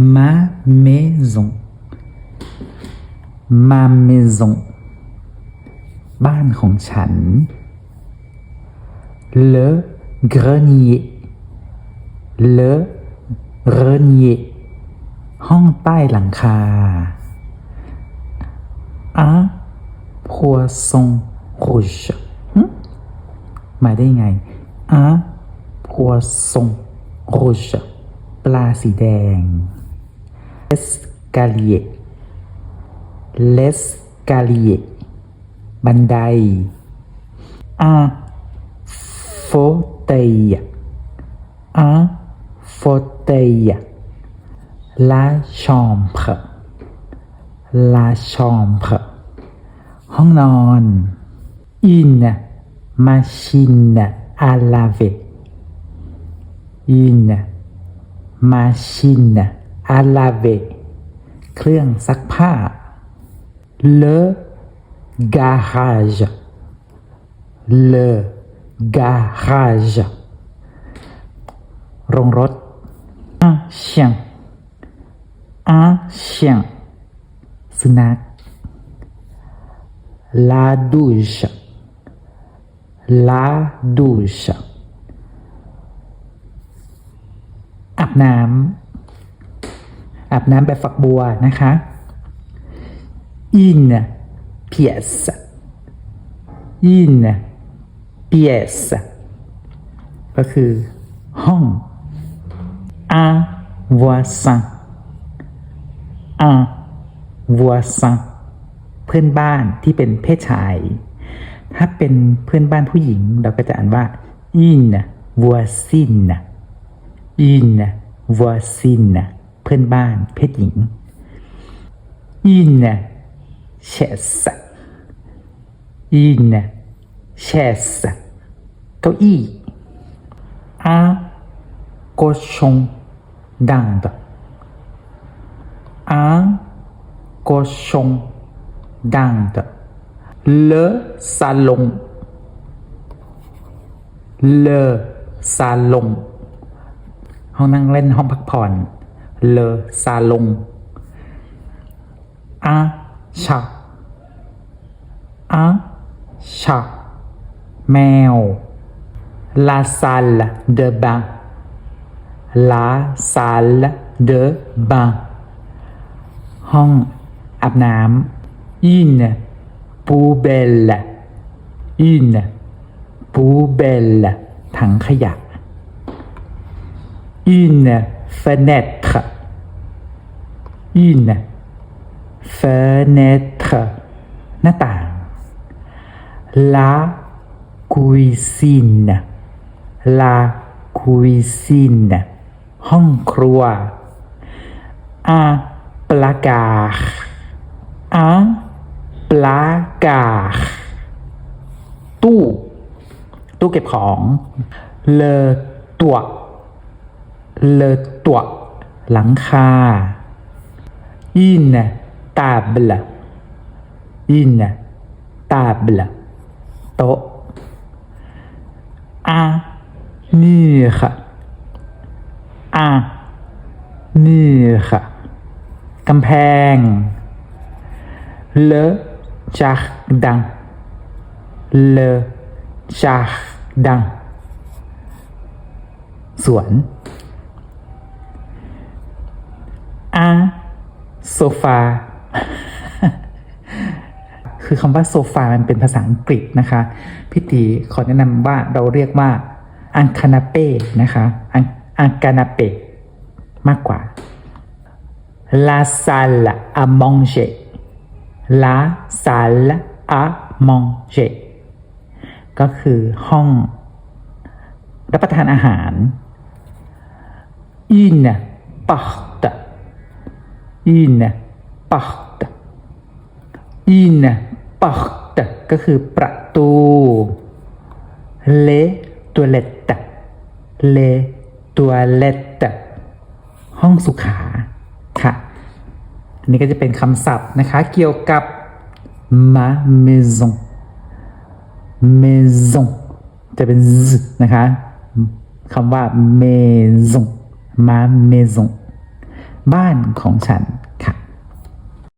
ma maison ma maison บ้านของฉัน le grenier le grenier ห้องใต้หลังคา un poisson rouge มาได้ไง un poisson rouge ปลาสีแดง l'escalier l'escalier Bandai. un fauteuil un fauteuil la chambre la chambre une machine à laver une machine à laver le garage le garage Ronrot. un chien un chien สุนัข la douche la douche อาบน้ำแบบฝักบัวนะคะ i n pièce u n pièce ก็คือห้องอา voisin un voisin เพื่อนบ้านที่เป็นเพศชาย ถ้าเป็นเพื่อนบ้านผู้หญิง เราก็จะอ่านว่า i n voisine u n voisine พื่อนบ้าน เพศหญิงยินนะเชสยินนะเชสเก้าอี้อาโกชง ดังดอาโกชง ดังดเลซาลง เลซาลงห้องนั่งเล่นห้องพักผ่อน le salon un chat un chat แมว la salle de bain la salle de bain ห้องอาบน้ำ une poubelle une poubelle ถังขยะ une fenêtre une fenêtre หน้าต่าง la cuisine la cuisine ห้องครัว un placard un placard ตู้ ตู้เก็บของ le toit le toit หลังคาอินตาบลอินตาบลโตอานีค่ะอานีค่ะ กำแพง เลจักดัง เลจักดัง สวนโซฟา คือคำว่าโซฟา มันเป็นภาษาอังกฤษนะคะพี่ตีขอแนะนำว่าเราเรียกว่าอังคานาเป้นะคะอังคานาเป้มากกว่า la salle à manger la salle à manger ก็คือห้อง รับประทานอาหาร une p o r t in part in part ก็คือประตู les toilettes les toilettes ห้องสุขาค่ะอันนี้ก็จะเป็นคำศัพท์นะคะเกี่ยวกับ ma maison maison จะเป็น z นะคะคำว่า maison ma maison บ้านของฉัน